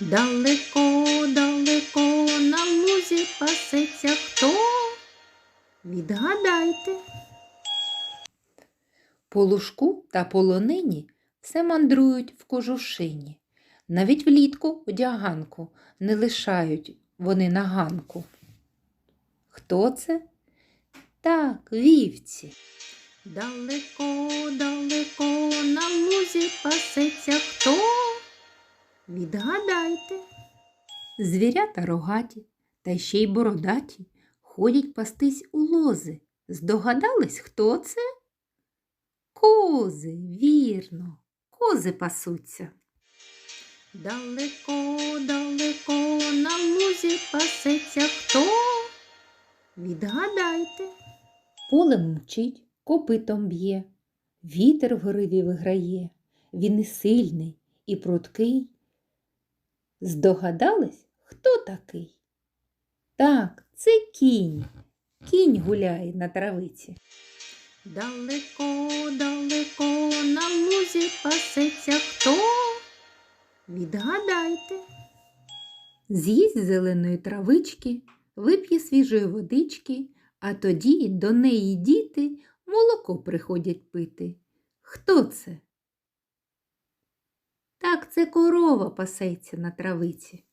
Далеко, далеко на лузі пасеться хто? Відгадайте. По лужку та полонині все мандрують в кожушині. Навіть влітку одяганку не лишають вони на ганку. Хто це? Так, вівці. Далеко, далеко Відгадайте. Звірята рогаті та ще й бородаті ходять пастись у лози. Здогадались, хто це? Кози, вірно, кози пасуться. Далеко, далеко на лузі пасеться хто? Відгадайте. Полем мчить, копитом б'є, вітер в гриві виграє, він і сильний, і пруткий. Здогадались, хто такий? Так, це кінь. Кінь гуляє на травиці. Далеко, далеко на лузі пасеться хто? Відгадайте. З'їсть зеленої травички, вип'є свіжої водички, а тоді до неї діти молоко приходять пити. Хто це? Так, це корова пасеться на травиці.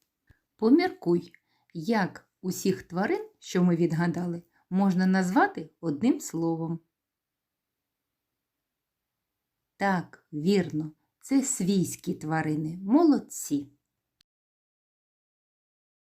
Поміркуй, як усіх тварин, що ми відгадали, можна назвати одним словом. Так, вірно, це свійські тварини, молодці.